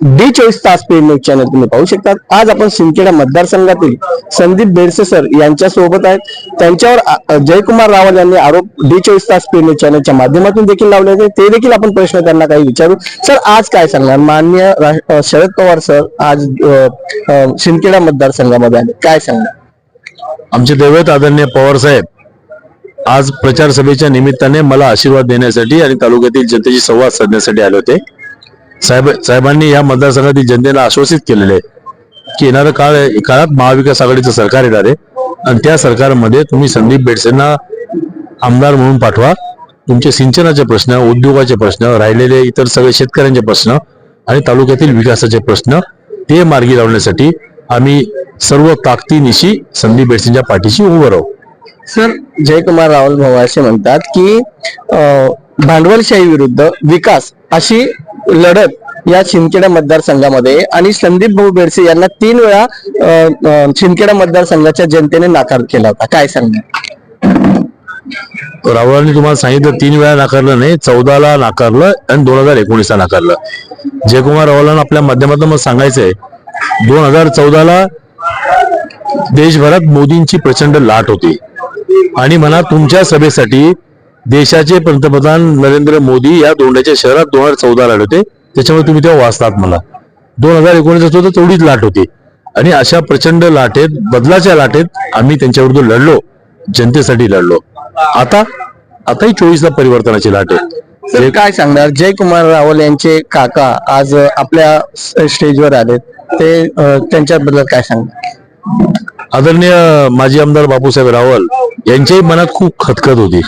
D चोवीस तास paid news channel तुम्ही पाहू शकता आज आपण सिंदखेडा मतदारसंघातील संदीप बेडसे सर यांच्या सोबत आहेत. त्यांच्यावर जयकुमार रावल यांनी आरोप डी चोवीस तास पेड न्यूज चॅनलच्या माध्यमातून देखील लावले होते. ते देखील आपण प्रश्न त्यांना काही विचारू. सर आज काय सांगणार? मान्य शरद पवार सर आज अ, सिंदखेडा मतदारसंघामध्ये आले. काय सांगणार? आमचे दैवत आदरणीय पवार साहेब आज प्रचार सभेच्या निमित्ताने मला आशीर्वाद देण्यासाठी आणि तालुक्यातील जनतेशी संवाद साधण्यासाठी आले होते. साहेब साहेबांनी या मतदारसंघातील जनतेला आश्वासित केलेले आहे की येणारं काळ काळात महाविकास आघाडीचं सरकार येणार आहे. आणि त्या सरकारमध्ये तुम्ही संदीप बेडसेंना आमदार म्हणून पाठवा. तुमचे सिंचनाचे प्रश्न उद्योगाचे प्रश्न राहिलेले इतर सगळे शेतकऱ्यांचे प्रश्न आणि तालुक्यातील विकासाचे प्रश्न ते मार्गी लावण्यासाठी आम्ही सर्व ताकदीनिशी संदीप बेडसेंच्या पाठीशी उभं राहू. सर जयकुमार रावल भाऊ असे म्हणतात की भांडवलशाही विरुद्ध विकास अशी लढत या शिंदखेडा मतदारसंघामध्ये आणि संदीप भाऊ बेडसे यांना तीन वेळा शिंदखेडा मतदारसंघाच्या जनतेने नाकार केला होता. काय सांगणार? राहुलांनी तुम्हाला सांगितलं तीन वेळा नाकारलं नाही चौदाला नाकारलं आणि दोन हजार एकोणीसला नाकारलं. जयकुमार राहुलांना आपल्या माध्यमातून मग सांगायचंय दोन हजार चौदाला देशभरात मोदींची प्रचंड लाट होती. आणि म्हणा तुमच्या सभेसाठी देशाचे पंतप्रधान नरेंद्र मोदी या दोंड्याच्या शहरात दोन हजार चौदा आले होते. त्याच्यामुळे तुम्ही तेव्हा वाचतात मला. दोन हजार एकोणीस होतं तेवढीच लाट होती. आणि अशा प्रचंड लाटेत बदलाच्या लाटेत आम्ही त्यांच्याविरुद्ध लढलो. जनतेसाठी लढलो. आता आताही चोवीसला परिवर्तनाची लाट आहे सर काय सांगणार? जयकुमार रावल यांचे काका आज आपल्या स्टेजवर आले ते त्यांच्याबद्दल काय सांगणार? आदरणीय माजी आमदार बापूसाहेब रावल यांच्याही मनात खूप खतखत होती.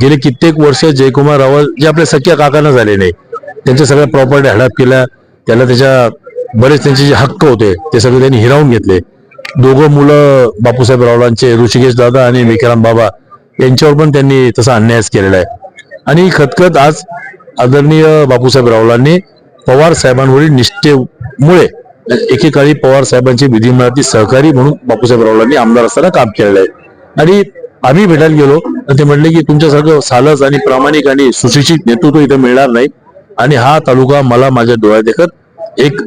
गेले कित्येक वर्ष जयकुमार रावल जे आपल्या सख्या काकांना झाले नाही त्यांच्या सगळ्या प्रॉपर्टी हडप केल्या त्याला त्याच्या बरेच त्यांचे जे हक्क होते ते सगळे त्यांनी हिरावून घेतले. दोघं मुलं बापूसाहेब रावलांचे ऋषिकेश दादा आणि विक्राम बाबा यांच्यावर पण त्यांनी तसा अन्यायच केलेला आहे. आणि ही खतखत आज आदरणीय बापूसाहेब रावलांनी पवार साहेबांवरील निष्ठेमुळे एकेकाळी पवार साहेबांची विधिमंडळातील सहकारी म्हणून बापूसाहेब रावलांनी आमदार असताना काम केलेलं आहे. आणि आम्ही भेटायला गेलो तर ते म्हणले की तुमच्यासारखं सालस आणि प्रामाणिक आणि सुशिक्षित नेतृत्व इथं मिळणार नाही. आणि हा तालुका मला माझ्या डोळ्यात देखत एक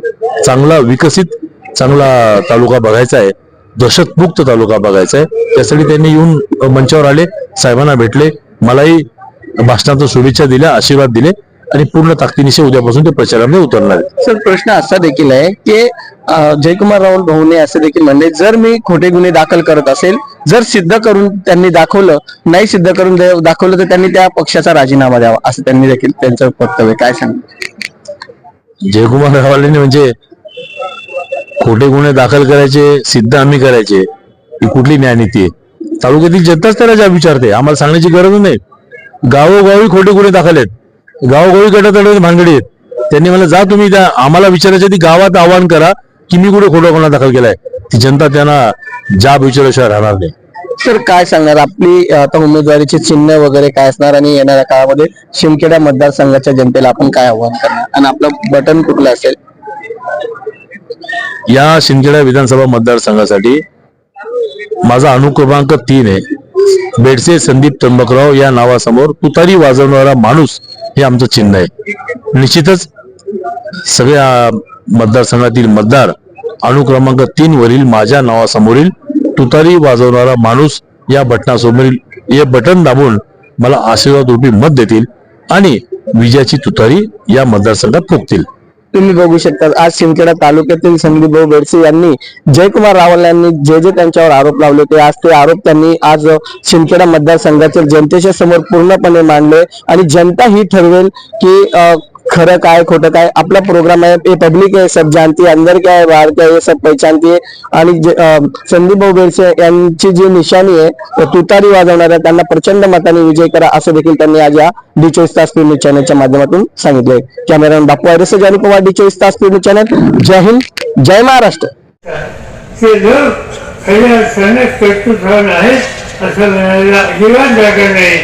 चांगला विकसित चांगला तालुका बघायचा आहे. दहशतमुक्त तालुका बघायचा आहे. त्यासाठी त्यांनी येऊन मंचावर आले साहेबांना भेटले मलाही भाषणातून शुभेच्छा दिल्या आशीर्वाद दिले. आणि पूर्ण ताकदीनिशी उद्यापासून ते प्रचारामध्ये उतरणार सर प्रश्न असा देखील आहे की जयकुमार रावल भाऊने असं देखील म्हणले जर मी खोटे गुन्हे दाखल करत असेल जर सिद्ध करून त्यांनी दाखवलं नाही सिद्ध करून दाखवलं तर त्यांनी त्या पक्षाचा राजीनामा द्यावा असं त्यांनी देखील त्यांचं वक्तव्य काय सांग? जयकुमार रावलेने म्हणजे खोटे गुन्हे दाखल करायचे सिद्ध आम्ही करायचे ही कुठली न्यायनीती आहे? तालुक्यातील जनताच त्याला ज्या विचारते आम्हाला सांगण्याची गरज नाही. गावोगावी खोटे गुन्हे दाखल आहेत. गावोगावी गटातट भानगडी आहेत. त्यांनी मला जा तुम्ही त्या आम्हाला विचारायच्या आधी गावात आवाहन करा की मी कुठे खोटा गुन्हा दाखल केलाय. ती जनता त्यांना जाब विचारल्याशिवाय राहणार नाही. सर काय सांगणार? आपली आता उमेदवारीचे चिन्ह वगैरे काय असणार आणि येणाऱ्या काळामध्ये शिमखेडा मतदारसंघाच्या जनतेला आपण काय आव्हान करणार? आणि आपलं बटन कुठलं असेल? या शिंदखेडा विधानसभा मतदारसंघासाठी माझा अनुक्रमांक तीन आहे. बेडसे संदीप त्र्यंबकराव या नावासमोर तुतारी वाजवणारा माणूस हे आमचं चिन्ह आहे. निश्चितच सगळ्या मतदारसंघातील मतदार अनुक्रमांक तीन वरील माझ्या नावासमोरील तुतारी वाजवणारा माणूस या बटनासमोरील हे बटन दाबून मला आशीर्वाद रूपी मत देतील आणि विजयाची तुतारी या मतदारसंघात फुकतील तुम्ही बघू शकता आज शिंदखेडा तालुक्यातील संदीप भाऊ बेडसे यांनी जयकुमार रावल यांनी जे जे त्यांच्यावर आरोप लावले होते आज ते आरोप त्यांनी आज शिंदखेडा मतदारसंघातील जनतेच्या समोर पूर्णपणे मांडले. आणि जनता ही ठरवेल की खरं काय खोटं काय आपला प्रोग्राम आहे ये पब्लिक है सब जानती है अंदर क्या है बाहर क्या है ये सब पहचानती है. आणि जे, संदीप भाऊ बेडसे यांची जी निशाणी आहे तो तुतारी वाजवणार आहे त्यांना प्रचंड मताने विजय करा असं देखील त्यांनी आज या डी चोवीस तास न्यूज चॅनलच्या माध्यमातून सांगितले कॅमेरामॅन बापू अरस जानी पवार डी चोवीस तास न्यूज चॅनल जय हिंद जय महाराष्ट्र. असं म्हणायला अजिबात जागा नाही.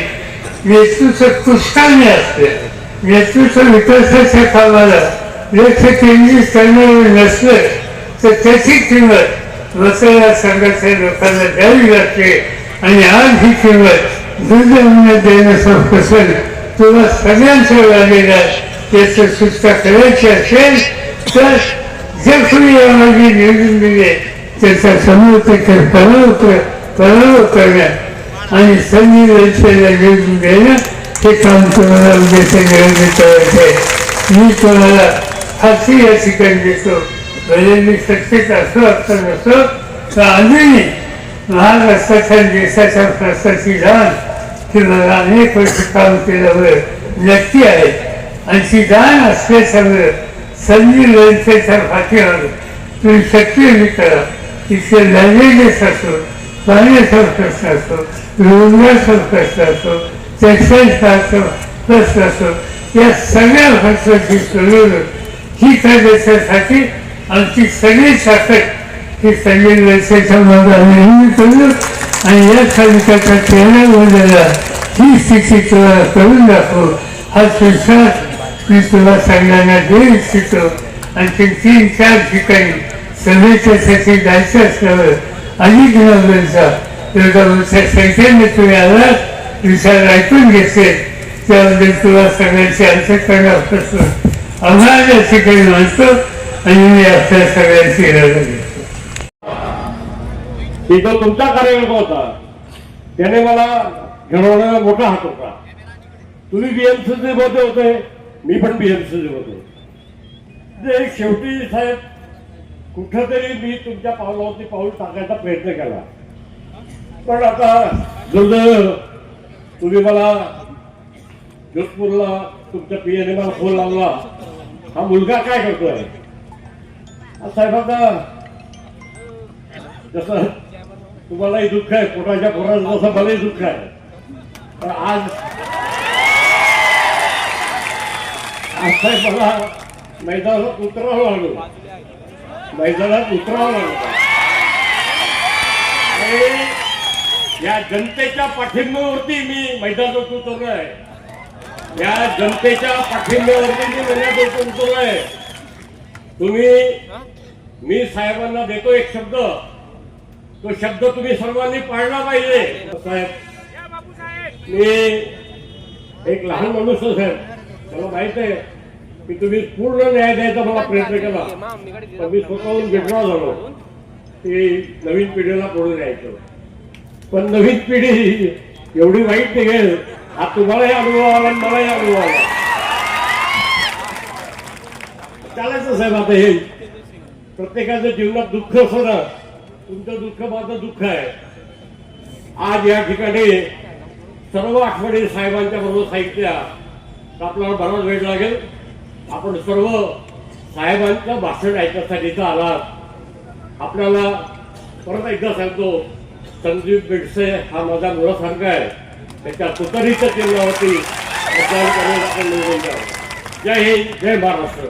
असते. नेतृत्व विकासाच्या कामाला लक्ष केंद्रित करणारे नसलं तर त्याची किंमत मतदार संघाच्या लोकांना द्यावी लागते. आणि आज ही किंमत दुर्दैवाने देण्याचं असेल तुला सगळ्यांचं लागेल याचं सुटका करायची असेल तर जे कोणी यामध्ये निवडून दिले त्याचा समोर पराव पराभव कर पराभव करण्यात आणि संधी निवडून देणं ते काम तुम्हाला उद्याच्या निवडणूक करायचं येते मी तुम्हाला फाशी या ठिकाणी देतो म्हणजे मी सत्तेत असो असं नसो तर अजूनही महाराष्ट्राच्या देशाच्या प्रश्नाची जाण की मला अनेक वर्ष काम केल्यामुळे नक्की आहे आणि ती जाण असल्याच्यामुळे संधी लंचेच्या पाठीवर तुम्ही शक्य करा तिथे लँग्वेजेस असो पाण्याचा प्रश्न असो रोजगारचा प्रश्न असो टेक्स्टाईलचा प्रश्न असो या सगळ्या भाषांची सोडवणूक ही त्या देशासाठी आमची सगळी शासक ही संजय देशाच्या मागे आम्ही नेहमी आणि या तालुक्याच्या तेरा मंडळाला ही स्थिती तुला करून दाखव हा विश्वास मी तुला सगळ्यांना देऊ इच्छितो आणखी तीन चार ठिकाणी सभेच्यासाठी जायचं असल्यावर अधिक नोबेलचा एवढा संख्येने तुम्ही आलात विचार ऐकून घेतले त्याबद्दल तुला सगळ्यांचे अंतकरणापासून आभार या ठिकाणी मानतो आणि मी आपल्या सगळ्यांची रजा घेतो की जो तुमचा कार्यक्रम होता त्याने मला घडवण्याला मोठा हात होता. तुम्ही बीएमसीचे होते होते मी पण बीएमसीचे होते. जे शेवटी साहेब कुठंतरी मी तुमच्या पावलावरती पाऊल टाकायचा प्रयत्न केला. पण आता जर तुम्ही मला जोधपूरला तुमच्या पीएने मला फोन लावला. हा मुलगा काय करतोय? हा साहेब आता जसं तुम्हालाही दुःख आहे पोटाच्या पोराचं जसं मलाही दुःख आहे. पण आज आज साहेब मला मैदानात उतरावं लागलो. मैदानात उतरावं लागलं. या जनतेच्या पाठिंब्यावरती मी मैदानात उतरलोय. या जनतेच्या पाठिंब्यावरती मी मैदानात उतरलोय. तुम्ही मी साहेबांना देतो एक शब्द. तो शब्द तुम्ही सर्वांनी पाळला पाहिजे. साहेब मी एक लहान माणूस साहेब. मला माहीत आहे की तुम्ही पूर्ण न्याय द्यायचा मला प्रयत्न केला. पण मी स्वतःहून विड्रॉ झालो. की नवीन पिढीला पुढे द्यायचं पण नवीन पिढी एवढी वाईट निघेल. हा तुम्हालाही अनुभव आला आणि मलाही अनुभव आला. चालायचं साहेब आता हे. प्रत्येकाच्या जीवनात दुःख असं ना तुमचं दुःख माझं दुःख आहे. आज या ठिकाणी सर्व आठवणी साहेबांच्या बरोबर साहित्या तर आपल्याला बराच वेळ लागेल. आपण सर्व साहेबांचं भाषण ऐकण्यासाठीचा आलात. आपल्याला परत एकदा सांगतो संजीव बेडसे हा माझा मुलासारखा आहे त्याच्या पुतरीच्या चिन्हावरती मतदान करण्यास आपण निवडून द्यावं. जय हिंद जय महाराष्ट्र